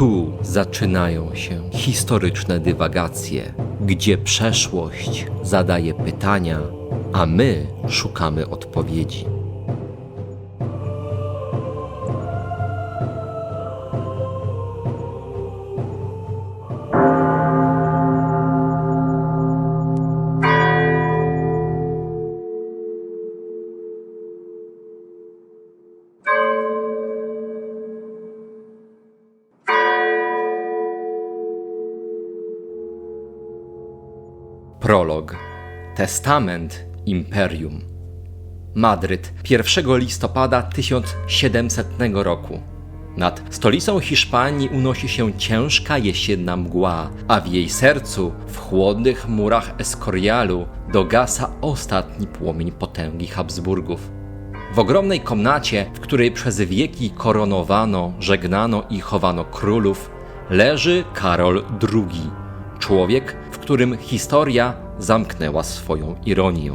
Tu zaczynają się historyczne dywagacje, gdzie przeszłość zadaje pytania, a my szukamy odpowiedzi. Testament Imperium. Madryt, 1 listopada 1700 roku. Nad stolicą Hiszpanii unosi się ciężka jesienna mgła, a w jej sercu, w chłodnych murach Escorialu, dogasa ostatni płomień potęgi Habsburgów. W ogromnej komnacie, w której przez wieki koronowano, żegnano i chowano królów, leży Karol II, człowiek, w którym historia zamknęła swoją ironię.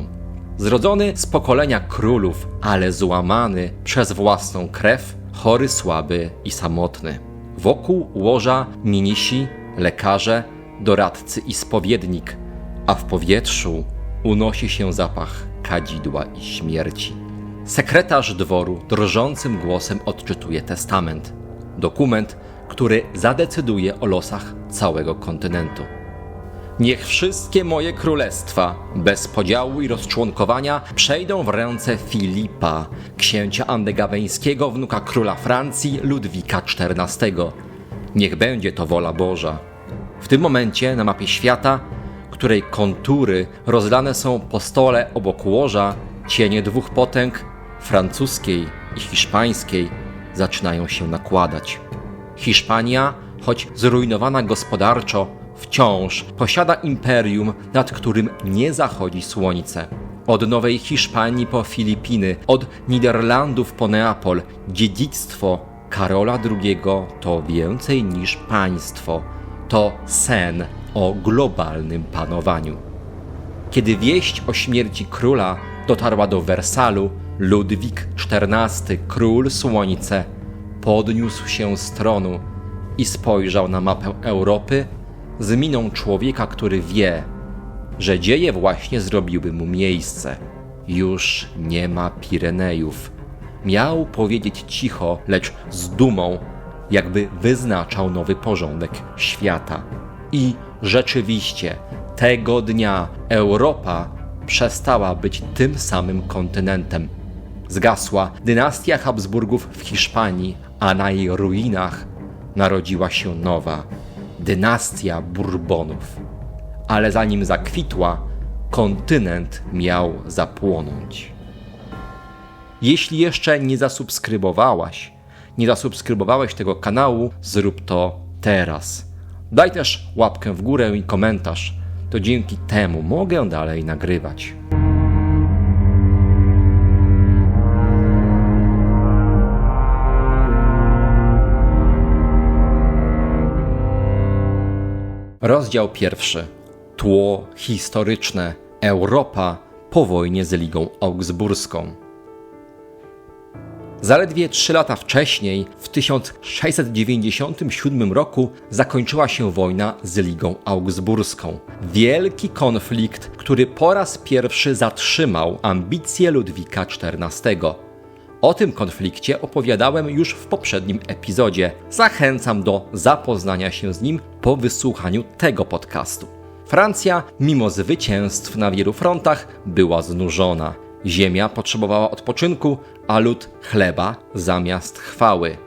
Zrodzony z pokolenia królów, ale złamany przez własną krew, chory, słaby i samotny. Wokół łoża minisi, lekarze, doradcy i spowiednik, a w powietrzu unosi się zapach kadzidła i śmierci. Sekretarz dworu drżącym głosem odczytuje testament. Dokument, który zadecyduje o losach całego kontynentu. Niech wszystkie moje królestwa, bez podziału i rozczłonkowania, przejdą w ręce Filipa, księcia andegaweńskiego, wnuka króla Francji Ludwika XIV. Niech będzie to wola Boża. W tym momencie na mapie świata, której kontury rozlane są po stole obok łoża, cienie dwóch potęg, francuskiej i hiszpańskiej, zaczynają się nakładać. Hiszpania, choć zrujnowana gospodarczo, wciąż posiada imperium, nad którym nie zachodzi słońce. Od Nowej Hiszpanii po Filipiny, od Niderlandów po Neapol, dziedzictwo Karola II to więcej niż państwo, to sen o globalnym panowaniu. Kiedy wieść o śmierci króla dotarła do Wersalu, Ludwik XIV, król Słońce, podniósł się z tronu i spojrzał na mapę Europy z miną człowieka, który wie, że dzieje właśnie zrobiły mu miejsce. Już nie ma Pirenejów. Miał powiedzieć cicho, lecz z dumą, jakby wyznaczał nowy porządek świata. I rzeczywiście, tego dnia Europa przestała być tym samym kontynentem. Zgasła dynastia Habsburgów w Hiszpanii, a na jej ruinach narodziła się nowa dynastia Bourbonów. Ale zanim zakwitła, kontynent miał zapłonąć. Jeśli jeszcze nie zasubskrybowałaś, nie zasubskrybowałeś tego kanału, zrób to teraz. Daj też łapkę w górę i komentarz. To dzięki temu mogę dalej nagrywać. Rozdział pierwszy. Tło historyczne. Europa po wojnie z Ligą Augsburską. Zaledwie trzy lata wcześniej, w 1697 roku, zakończyła się wojna z Ligą Augsburską. Wielki konflikt, który po raz pierwszy zatrzymał ambicje Ludwika XIV. O tym konflikcie opowiadałem już w poprzednim epizodzie. Zachęcam do zapoznania się z nim po wysłuchaniu tego podcastu. Francja, mimo zwycięstw na wielu frontach, była znużona. Ziemia potrzebowała odpoczynku, a lud chleba zamiast chwały.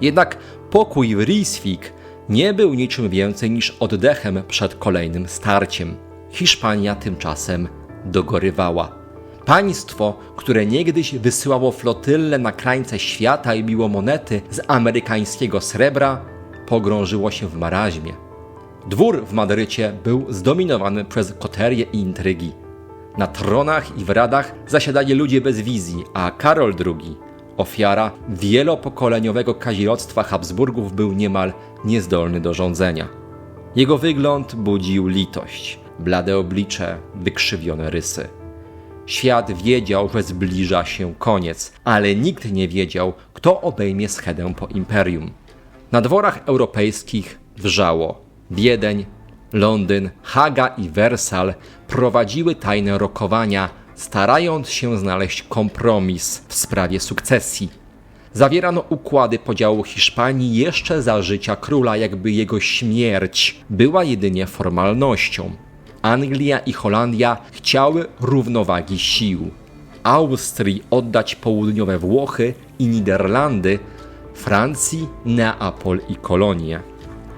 Jednak pokój w Ryswik nie był niczym więcej niż oddechem przed kolejnym starciem. Hiszpania tymczasem dogorywała. Państwo, które niegdyś wysyłało flotylle na krańce świata i biło monety z amerykańskiego srebra, pogrążyło się w maraźmie. Dwór w Madrycie był zdominowany przez koterie i intrygi. Na tronach i w radach zasiadali ludzie bez wizji, a Karol II, ofiara wielopokoleniowego kazirodztwa Habsburgów, był niemal niezdolny do rządzenia. Jego wygląd budził litość, blade oblicze, wykrzywione rysy. Świat wiedział, że zbliża się koniec, ale nikt nie wiedział, kto obejmie schedę po imperium. Na dworach europejskich wrzało. Wiedeń, Londyn, Haga i Wersal prowadziły tajne rokowania, starając się znaleźć kompromis w sprawie sukcesji. Zawierano układy podziału Hiszpanii jeszcze za życia króla, jakby jego śmierć była jedynie formalnością. Anglia i Holandia chciały równowagi sił. Austrii oddać południowe Włochy i Niderlandy, Francji Neapol i Kolonię.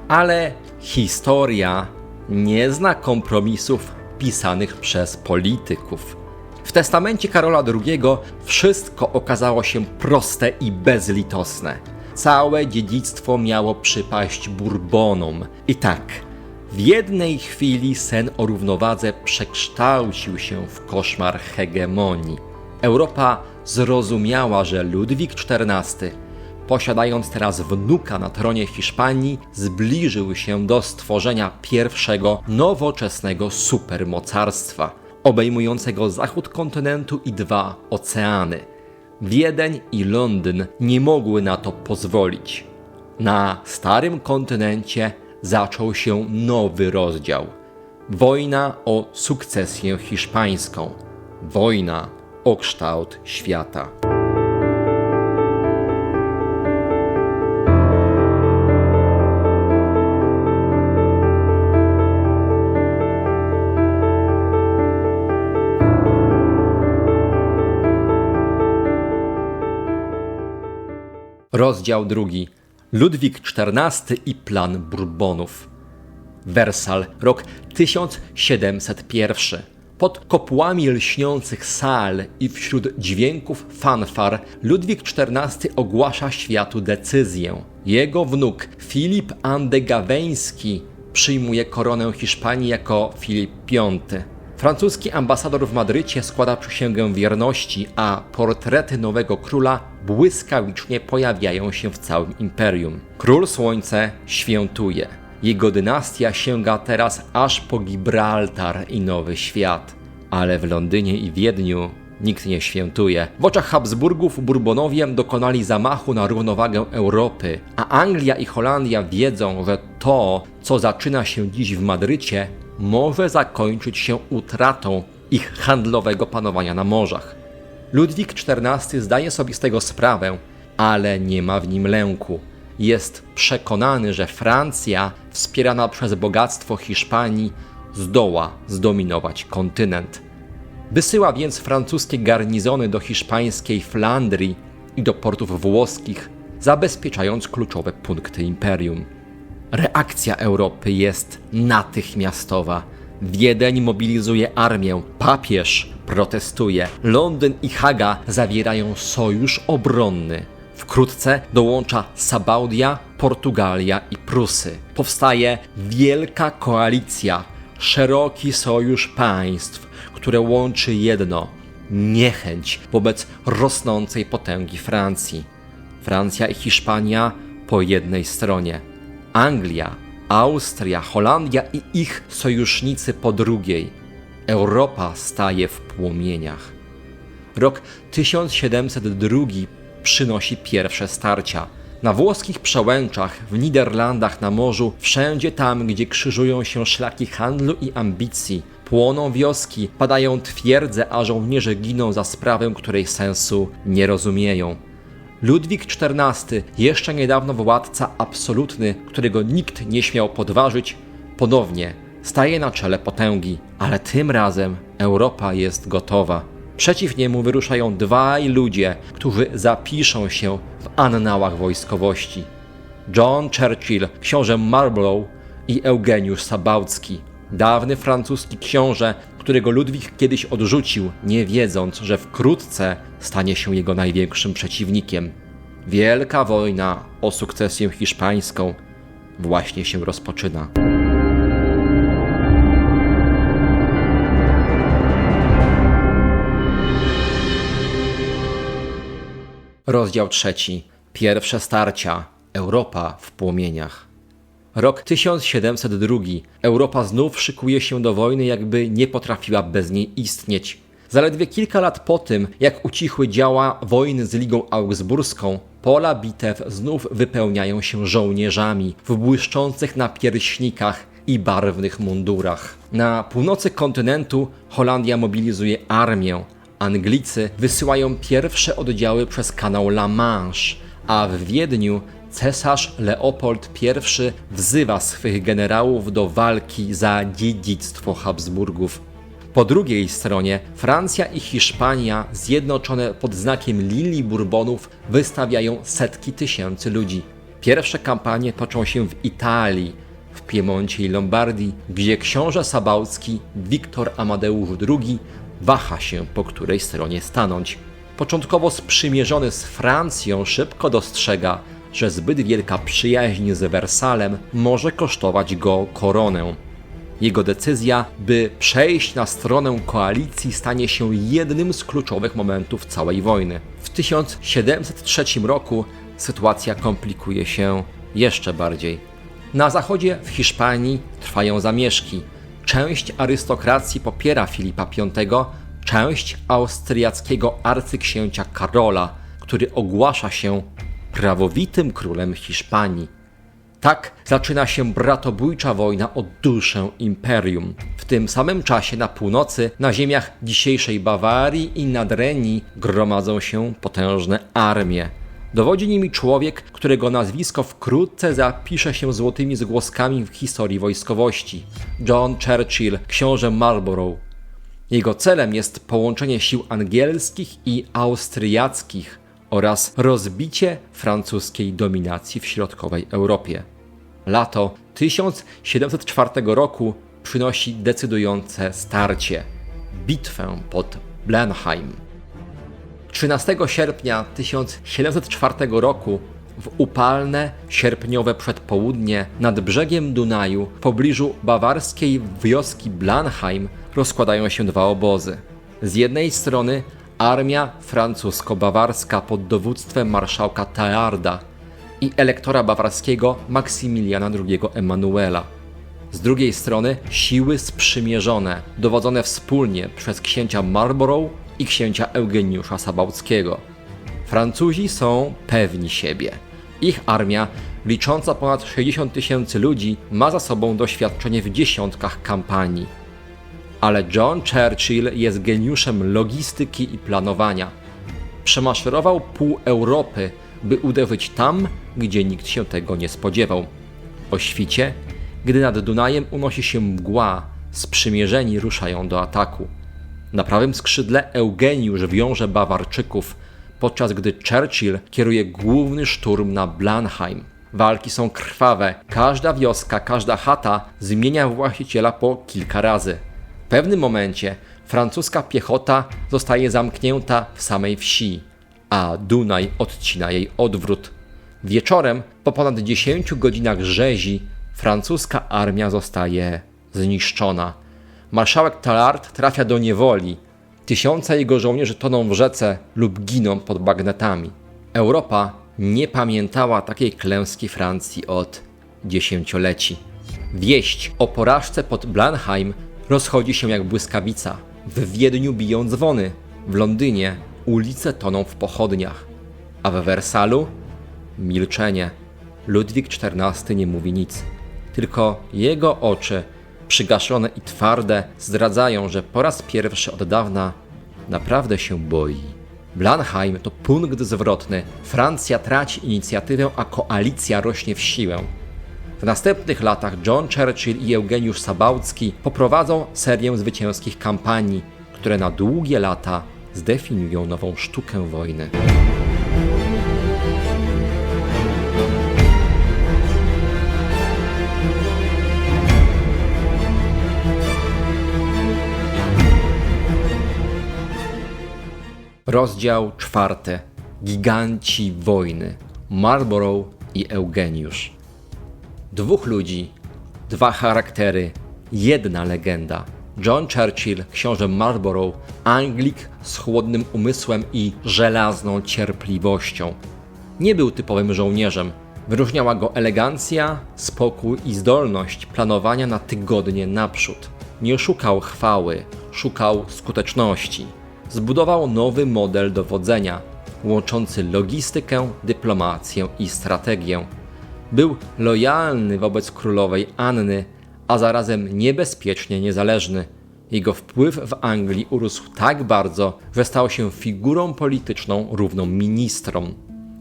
Ale historia nie zna kompromisów pisanych przez polityków. W testamencie Karola II wszystko okazało się proste i bezlitosne. Całe dziedzictwo miało przypaść Bourbonom. I tak, w jednej chwili sen o równowadze przekształcił się w koszmar hegemonii. Europa zrozumiała, że Ludwik XIV, posiadając teraz wnuka na tronie Hiszpanii, zbliżył się do stworzenia pierwszego nowoczesnego supermocarstwa, obejmującego zachód kontynentu i dwa oceany. Wiedeń i Londyn nie mogły na to pozwolić. Na starym kontynencie zaczął się nowy rozdział. Wojna o sukcesję hiszpańską. Wojna o kształt świata. Rozdział drugi. Ludwik XIV i plan Bourbonów. Wersal, rok 1701. Pod kopłami lśniących sal i wśród dźwięków fanfar Ludwik XIV ogłasza światu decyzję. Jego wnuk Filip Andegaweński przyjmuje koronę Hiszpanii jako Filip V. Francuski ambasador w Madrycie składa przysięgę wierności, a portrety nowego króla błyskawicznie pojawiają się w całym imperium. Król Słońce świętuje. Jego dynastia sięga teraz aż po Gibraltar i Nowy Świat. Ale w Londynie i Wiedniu nikt nie świętuje. W oczach Habsburgów Bourbonowie dokonali zamachu na równowagę Europy, a Anglia i Holandia wiedzą, że to, co zaczyna się dziś w Madrycie, może zakończyć się utratą ich handlowego panowania na morzach. Ludwik XIV zdaje sobie z tego sprawę, ale nie ma w nim lęku. Jest przekonany, że Francja, wspierana przez bogactwo Hiszpanii, zdoła zdominować kontynent. Wysyła więc francuskie garnizony do hiszpańskiej Flandrii i do portów włoskich, zabezpieczając kluczowe punkty imperium. Reakcja Europy jest natychmiastowa. Wiedeń mobilizuje armię, papież protestuje, Londyn i Haga zawierają sojusz obronny. Wkrótce dołącza Sabaudia, Portugalia i Prusy. Powstaje wielka koalicja, szeroki sojusz państw, które łączy jedno niechęć wobec rosnącej potęgi Francji. Francja i Hiszpania po jednej stronie Anglia, Austria, Holandia i ich sojusznicy po drugiej. Europa staje w płomieniach. Rok 1702 przynosi pierwsze starcia. Na włoskich przełęczach, w Niderlandach, na morzu, wszędzie tam, gdzie krzyżują się szlaki handlu i ambicji, płoną wioski, padają twierdze, a żołnierze giną za sprawę, której sensu nie rozumieją. Ludwik XIV, jeszcze niedawno władca absolutny, którego nikt nie śmiał podważyć, ponownie staje na czele potęgi, ale tym razem Europa jest gotowa. Przeciw niemu wyruszają dwaj ludzie, którzy zapiszą się w annałach wojskowości. John Churchill, książę Marlborough i Eugeniusz Sabałcki, dawny francuski książę, którego Ludwik kiedyś odrzucił, nie wiedząc, że wkrótce stanie się jego największym przeciwnikiem. Wielka wojna o sukcesję hiszpańską właśnie się rozpoczyna. Rozdział trzeci. Pierwsze starcia. Europa w płomieniach. Rok 1702. Europa znów szykuje się do wojny, jakby nie potrafiła bez niej istnieć. Zaledwie kilka lat po tym, jak ucichły działa wojny z Ligą Augsburską, Pola bitew znów wypełniają się żołnierzami w błyszczących napierśnikach i barwnych mundurach. Na północy kontynentu Holandia mobilizuje armię. Anglicy wysyłają pierwsze oddziały przez kanał La Manche, a w Wiedniu cesarz Leopold I wzywa swych generałów do walki za dziedzictwo Habsburgów. Po drugiej stronie Francja i Hiszpania, zjednoczone pod znakiem Lilii Bourbonów, wystawiają setki tysięcy ludzi. Pierwsze kampanie toczą się w Italii, w Piemoncie i Lombardii, gdzie książę sabałcki Wiktor Amadeusz II waha się, po której stronie stanąć. Początkowo sprzymierzony z Francją szybko dostrzega, że zbyt wielka przyjaźń z Wersalem może kosztować go koronę. Jego decyzja, by przejść na stronę koalicji, stanie się jednym z kluczowych momentów całej wojny. W 1703 roku sytuacja komplikuje się jeszcze bardziej. Na zachodzie w Hiszpanii trwają zamieszki. Część arystokracji popiera Filipa V, część austriackiego arcyksięcia Karola, który ogłasza się prawowitym królem Hiszpanii. Tak zaczyna się bratobójcza wojna o duszę imperium. W tym samym czasie na północy, na ziemiach dzisiejszej Bawarii i Nadrenii gromadzą się potężne armie. Dowodzi nimi człowiek, którego nazwisko wkrótce zapisze się złotymi zgłoskami w historii wojskowości. John Churchill, książę Marlborough. Jego celem jest połączenie sił angielskich i austriackich oraz rozbicie francuskiej dominacji w środkowej Europie. Lato 1704 roku przynosi decydujące starcie bitwę pod Blenheim. 13 sierpnia 1704 roku w upalne, sierpniowe przedpołudnie nad brzegiem Dunaju w pobliżu bawarskiej wioski Blanheim rozkładają się dwa obozy. Z jednej strony armia francusko-bawarska pod dowództwem marszałka Tearda i elektora bawarskiego Maksymiliana II Emanuela. Z drugiej strony siły sprzymierzone, dowodzone wspólnie przez księcia Marlborough i księcia Eugeniusza Sabałckiego. Francuzi są pewni siebie. Ich armia, licząca ponad 60 tysięcy ludzi, ma za sobą doświadczenie w dziesiątkach kampanii. Ale John Churchill jest geniuszem logistyki i planowania. Przemaszerował pół Europy, by uderzyć tam, gdzie nikt się tego nie spodziewał. O świcie, gdy nad Dunajem unosi się mgła, sprzymierzeni ruszają do ataku. Na prawym skrzydle Eugeniusz wiąże Bawarczyków, podczas gdy Churchill kieruje główny szturm na Blanheim. Walki są krwawe, każda wioska, każda chata zmienia właściciela po kilka razy. W pewnym momencie francuska piechota zostaje zamknięta w samej wsi, a Dunaj odcina jej odwrót. Wieczorem, po ponad 10 godzinach rzezi, francuska armia zostaje zniszczona. Marszałek Talard trafia do niewoli. Tysiące jego żołnierzy toną w rzece lub giną pod bagnetami. Europa nie pamiętała takiej klęski Francji od dziesięcioleci. Wieść o porażce pod Blanheim rozchodzi się jak błyskawica. W Wiedniu biją dzwony, w Londynie ulice toną w pochodniach, a w Wersalu milczenie. Ludwik XIV nie mówi nic, tylko jego oczy, przygaszone i twarde, zdradzają, że po raz pierwszy od dawna naprawdę się boi. Blanheim to punkt zwrotny. Francja traci inicjatywę, a koalicja rośnie w siłę. W następnych latach John Churchill i Eugeniusz Sabałcki poprowadzą serię zwycięskich kampanii, które na długie lata zdefiniują nową sztukę wojny. Rozdział czwarty. Giganci wojny. Marlborough i Eugeniusz. Dwóch ludzi, dwa charaktery, jedna legenda. John Churchill, książę Marlborough, Anglik z chłodnym umysłem i żelazną cierpliwością. Nie był typowym żołnierzem. Wyróżniała go elegancja, spokój i zdolność planowania na tygodnie naprzód. Nie szukał chwały, szukał skuteczności. Zbudował nowy model dowodzenia. łączący logistykę, dyplomację i strategię. Był lojalny wobec królowej Anny, a zarazem niebezpiecznie niezależny. Jego wpływ w Anglii urósł tak bardzo, że stał się figurą polityczną równą ministrom.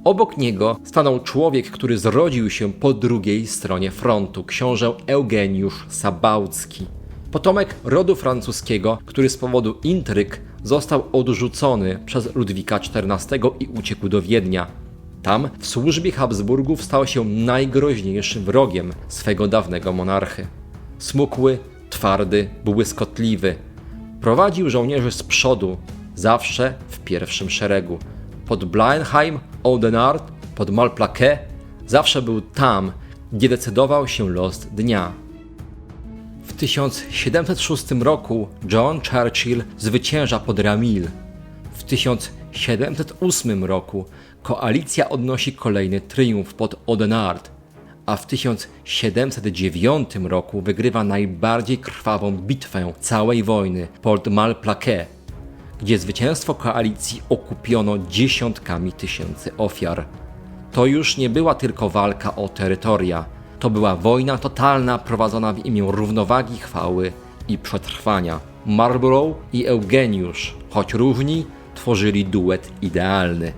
Obok niego stanął człowiek, który zrodził się po drugiej stronie frontu, książę Eugeniusz Sabałcki. Potomek rodu francuskiego, który z powodu intryg został odrzucony przez Ludwika XIV i uciekł do Wiednia. Tam w służbie Habsburgów stał się najgroźniejszym wrogiem swego dawnego monarchy. Smukły, twardy, błyskotliwy. Prowadził żołnierzy z przodu, zawsze w pierwszym szeregu. Pod Blenheim, Oudenarde, pod Malplaquet, zawsze był tam, gdzie decydował się los dnia. W 1706 roku John Churchill zwycięża pod Ramil. W 1708 roku koalicja odnosi kolejny triumf pod Oudenarde, a w 1709 roku wygrywa najbardziej krwawą bitwę całej wojny pod Malplaquet, gdzie zwycięstwo koalicji okupiono dziesiątkami tysięcy ofiar. To już nie była tylko walka o terytoria, to była wojna totalna prowadzona w imię równowagi, chwały i przetrwania. Marlborough i Eugeniusz, choć różni, tworzyli duet idealny.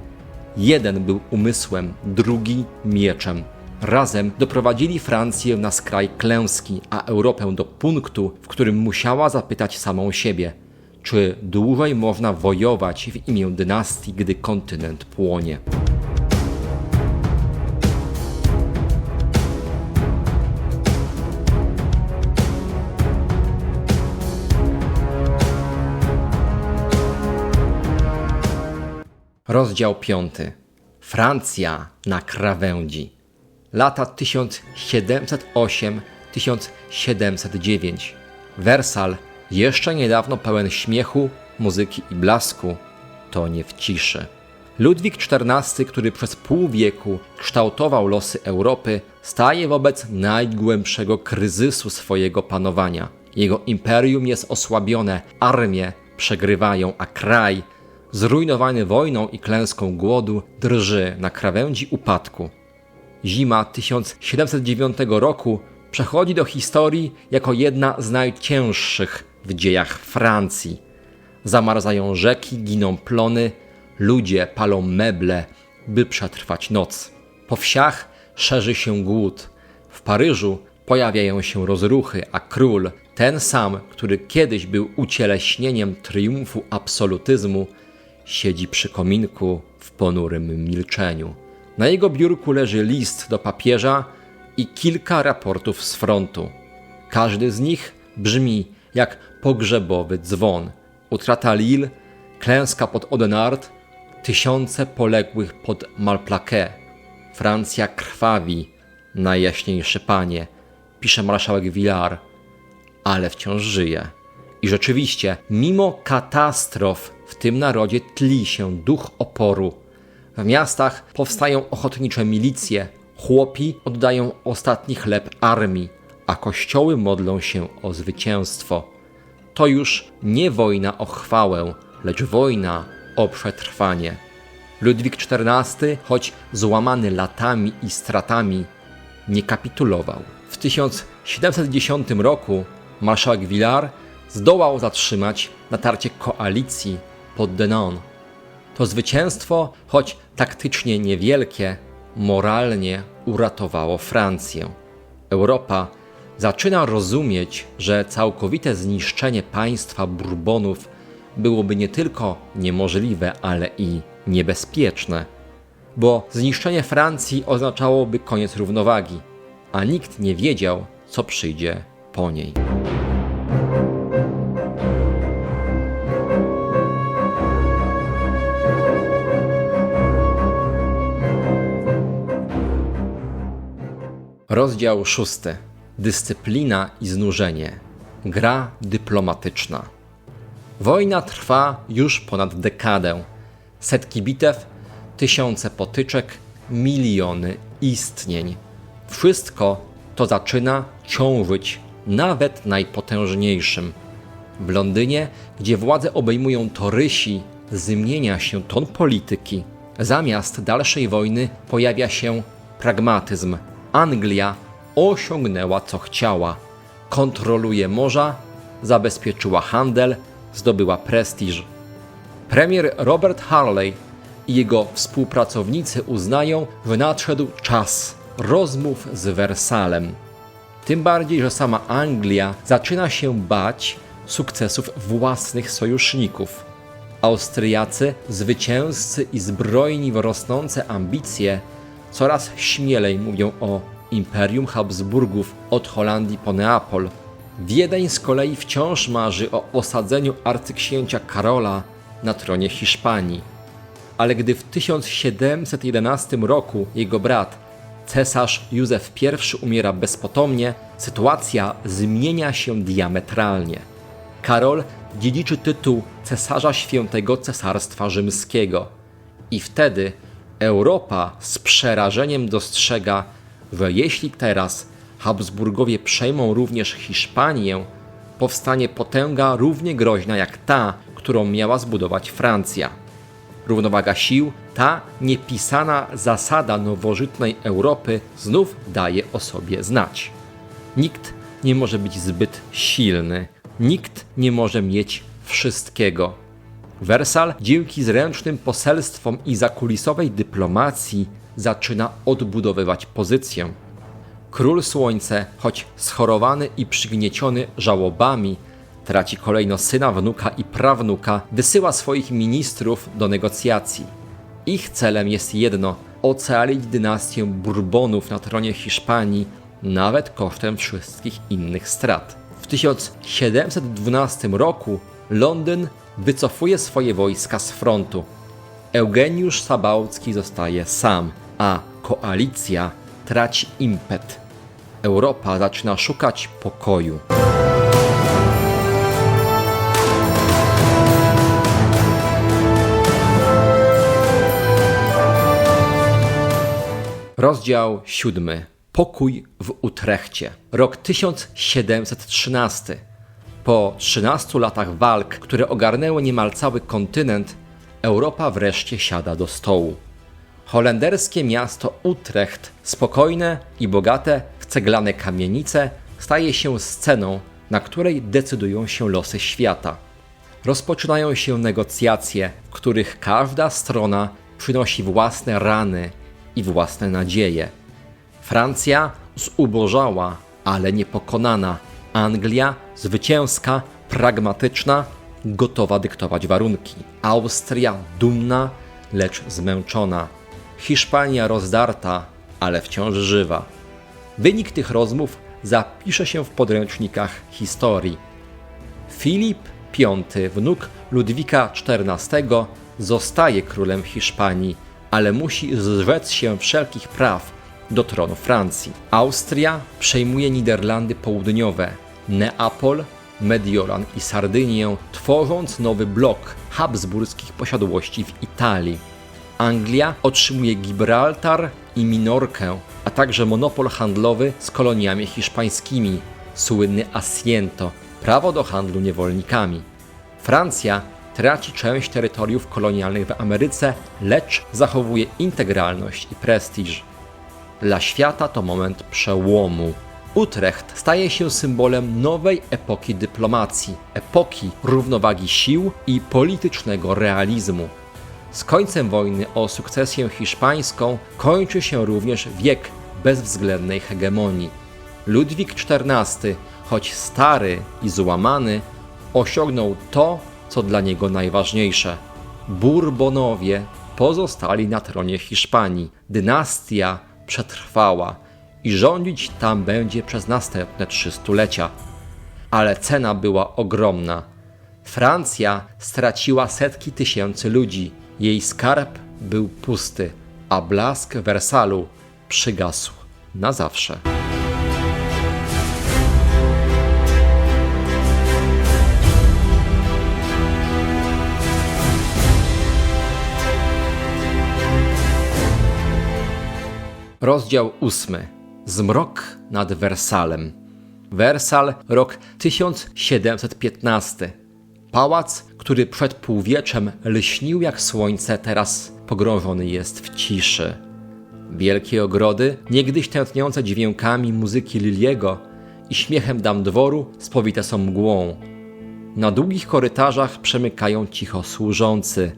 Jeden był umysłem, drugi mieczem. Razem doprowadzili Francję na skraj klęski, a Europę do punktu, w którym musiała zapytać samą siebie, czy dłużej można wojować w imię dynastii, gdy kontynent płonie. Rozdział 5. Francja na krawędzi. Lata 1708-1709. Wersal, jeszcze niedawno pełen śmiechu, muzyki i blasku, tonie w ciszy. Ludwik XIV, który przez pół wieku kształtował losy Europy, staje wobec najgłębszego kryzysu swojego panowania. Jego imperium jest osłabione, armie przegrywają, a kraj zrujnowany wojną i klęską głodu, drży na krawędzi upadku. Zima 1709 roku przechodzi do historii jako jedna z najcięższych w dziejach Francji. Zamarzają rzeki, giną plony, ludzie palą meble, by przetrwać noc. Po wsiach szerzy się głód. W Paryżu pojawiają się rozruchy, a król, ten sam, który kiedyś był ucieleśnieniem triumfu absolutyzmu, Siedzi przy kominku w ponurym milczeniu. Na jego biurku leży list do papieża i kilka raportów z frontu. Każdy z nich brzmi jak pogrzebowy dzwon. Utrata Lille, klęska pod Odenard, tysiące poległych pod Malplaquet. Francja krwawi, najjaśniejszy panie, pisze marszałek Villars, ale wciąż żyje. I rzeczywiście, mimo katastrof w tym narodzie tli się duch oporu. W miastach powstają ochotnicze milicje, chłopi oddają ostatni chleb armii, a kościoły modlą się o zwycięstwo. To już nie wojna o chwałę, lecz wojna o przetrwanie. Ludwik XIV, choć złamany latami i stratami, nie kapitulował. W 1710 roku marszałek Villars zdołał zatrzymać natarcie koalicji pod Denon. To zwycięstwo, choć taktycznie niewielkie, moralnie uratowało Francję. Europa zaczyna rozumieć, że całkowite zniszczenie państwa Bourbonów byłoby nie tylko niemożliwe, ale i niebezpieczne, bo zniszczenie Francji oznaczałoby koniec równowagi, a nikt nie wiedział, co przyjdzie po niej. Rozdział szósty. Dyscyplina i znużenie. Gra dyplomatyczna. Wojna trwa już ponad dekadę. Setki bitew, tysiące potyczek, miliony istnień. Wszystko to zaczyna ciążyć nawet najpotężniejszym. W Londynie, gdzie władze obejmują torysi, zmienia się ton polityki. Zamiast dalszej wojny pojawia się pragmatyzm. Anglia osiągnęła co chciała. Kontroluje morza, zabezpieczyła handel, zdobyła prestiż. Premier Robert Harley i jego współpracownicy uznają, że nadszedł czas rozmów z Wersalem. Tym bardziej, że sama Anglia zaczyna się bać sukcesów własnych sojuszników. Austriacy, zwycięzcy i zbrojni w rosnące ambicje, coraz śmielej mówią o Imperium Habsburgów od Holandii po Neapol. Wiedeń z kolei wciąż marzy o osadzeniu arcyksięcia Karola na tronie Hiszpanii. Ale gdy w 1711 roku jego brat, cesarz Józef I umiera bezpotomnie, sytuacja zmienia się diametralnie. Karol dziedziczy tytuł cesarza świętego Cesarstwa Rzymskiego. I wtedy Europa z przerażeniem dostrzega, że jeśli teraz Habsburgowie przejmą również Hiszpanię, powstanie potęga równie groźna jak ta, którą miała zbudować Francja. Równowaga sił, ta niepisana zasada nowożytnej Europy znów daje o sobie znać. Nikt nie może być zbyt silny, nikt nie może mieć wszystkiego. Wersal dzięki zręcznym poselstwom i zakulisowej dyplomacji zaczyna odbudowywać pozycję. Król Słońce, choć schorowany i przygnieciony żałobami, traci kolejno syna, wnuka i prawnuka, wysyła swoich ministrów do negocjacji. Ich celem jest jedno ocalić dynastię Bourbonów na tronie Hiszpanii, nawet kosztem wszystkich innych strat. W 1712 roku Londyn wycofuje swoje wojska z frontu. Eugeniusz Sabałcki zostaje sam, a koalicja traci impet. Europa zaczyna szukać pokoju. Rozdział siódmy. Pokój w Utrechcie. Rok 1713. Po 13 latach walk, które ogarnęły niemal cały kontynent, Europa wreszcie siada do stołu. Holenderskie miasto Utrecht, spokojne i bogate w ceglane kamienice, staje się sceną, na której decydują się losy świata. Rozpoczynają się negocjacje, w których każda strona przynosi własne rany i własne nadzieje. Francja zubożała, ale niepokonana. Anglia zwycięska, pragmatyczna, gotowa dyktować warunki. Austria dumna, lecz zmęczona. Hiszpania rozdarta, ale wciąż żywa. Wynik tych rozmów zapisze się w podręcznikach historii. Filip V, wnuk Ludwika XIV, zostaje królem Hiszpanii, ale musi zrzec się wszelkich praw do tronu Francji. Austria przejmuje Niderlandy Południowe, Neapol, Mediolan i Sardynię, tworząc nowy blok habsburskich posiadłości w Italii. Anglia otrzymuje Gibraltar i Minorkę, a także monopol handlowy z koloniami hiszpańskimi, słynny Asiento, prawo do handlu niewolnikami. Francja traci część terytoriów kolonialnych w Ameryce, lecz zachowuje integralność i prestiż. Dla świata to moment przełomu. Utrecht staje się symbolem nowej epoki dyplomacji, epoki równowagi sił i politycznego realizmu. Z końcem wojny o sukcesję hiszpańską kończy się również wiek bezwzględnej hegemonii. Ludwik XIV, choć stary i złamany, osiągnął to, co dla niego najważniejsze. Bourbonowie pozostali na tronie Hiszpanii. Dynastia przetrwała i rządzić tam będzie przez następne trzy stulecia. Ale cena była ogromna. Francja straciła setki tysięcy ludzi, jej skarb był pusty, a blask Wersalu przygasł na zawsze. Rozdział 8. Zmrok nad Wersalem. Wersal, rok 1715. Pałac, który przed półwieczem lśnił jak słońce, teraz pogrążony jest w ciszy. Wielkie ogrody, niegdyś tętniące dźwiękami muzyki Liliego i śmiechem dam dworu, spowite są mgłą. Na długich korytarzach przemykają cicho służący,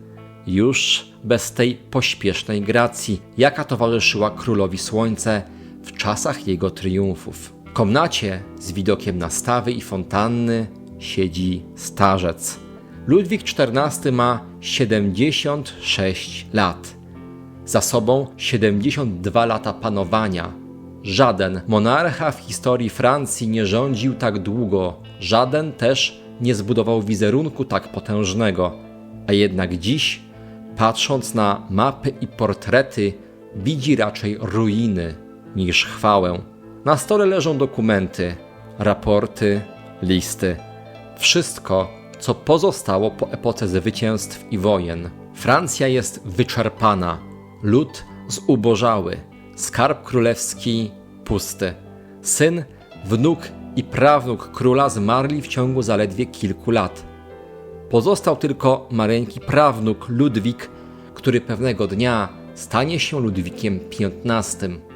już bez tej pośpiesznej gracji, jaka towarzyszyła królowi słońce w czasach jego triumfów. W komnacie z widokiem na stawy i fontanny siedzi starzec. Ludwik XIV ma 76 lat. Za sobą 72 lata panowania. Żaden monarcha w historii Francji nie rządził tak długo, żaden też nie zbudował wizerunku tak potężnego. A jednak dziś, patrząc na mapy i portrety, widzi raczej ruiny niż chwałę. Na stole leżą dokumenty, raporty, listy. Wszystko, co pozostało po epoce zwycięstw i wojen. Francja jest wyczerpana, lud zubożały, skarb królewski pusty. Syn, wnuk i prawnuk króla zmarli w ciągu zaledwie kilku lat. Pozostał tylko maleńki prawnuk Ludwik, który pewnego dnia stanie się Ludwikiem XV.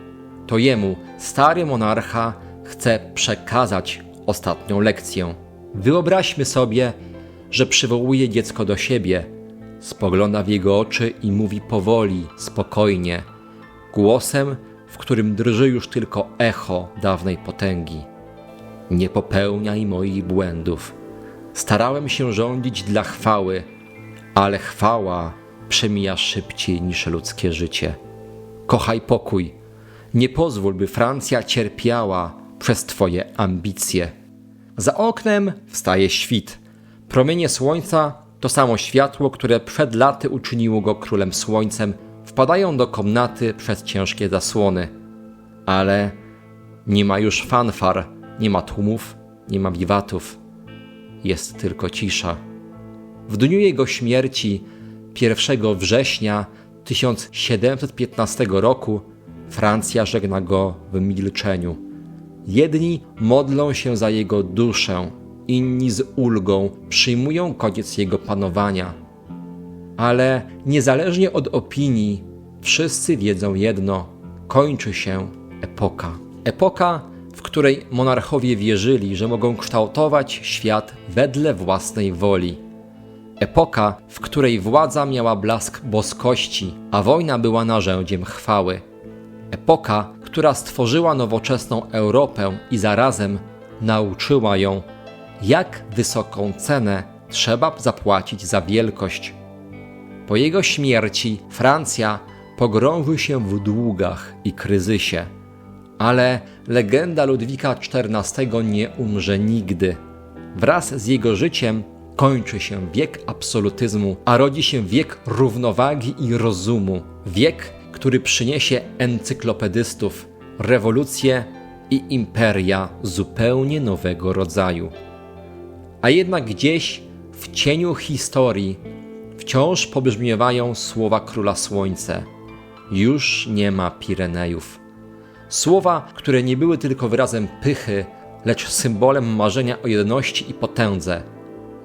To jemu stary monarcha chce przekazać ostatnią lekcję. Wyobraźmy sobie, że przywołuje dziecko do siebie, spogląda w jego oczy i mówi powoli, spokojnie, głosem, w którym drży już tylko echo dawnej potęgi. Nie popełniaj moich błędów. Starałem się rządzić dla chwały, ale chwała przemija szybciej niż ludzkie życie. Kochaj pokój. Nie pozwól, by Francja cierpiała przez Twoje ambicje. Za oknem wstaje świt. Promienie słońca, to samo światło, które przed laty uczyniło go królem słońcem, wpadają do komnaty przez ciężkie zasłony. Ale nie ma już fanfar, nie ma tłumów, nie ma wiwatów. Jest tylko cisza. W dniu jego śmierci, 1 września 1715 roku, Francja żegna go w milczeniu. Jedni modlą się za jego duszę, inni z ulgą przyjmują koniec jego panowania. Ale niezależnie od opinii, wszyscy wiedzą jedno: kończy się epoka. Epoka, w której monarchowie wierzyli, że mogą kształtować świat wedle własnej woli. Epoka, w której władza miała blask boskości, a wojna była narzędziem chwały. Epoka, która stworzyła nowoczesną Europę i zarazem nauczyła ją, jak wysoką cenę trzeba zapłacić za wielkość. Po jego śmierci Francja pogrąży się w długach i kryzysie. Ale legenda Ludwika XIV nie umrze nigdy. Wraz z jego życiem kończy się wiek absolutyzmu, a rodzi się wiek równowagi i rozumu. Wiek, który przyniesie encyklopedystów, rewolucje i imperia zupełnie nowego rodzaju. A jednak gdzieś w cieniu historii wciąż pobrzmiewają słowa króla słońce. Już nie ma Pirenejów. Słowa, które nie były tylko wyrazem pychy, lecz symbolem marzenia o jedności i potędze.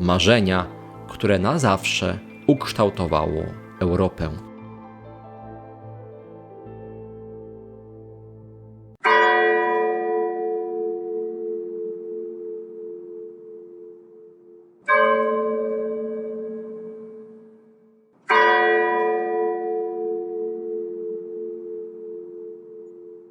Marzenia, które na zawsze ukształtowało Europę.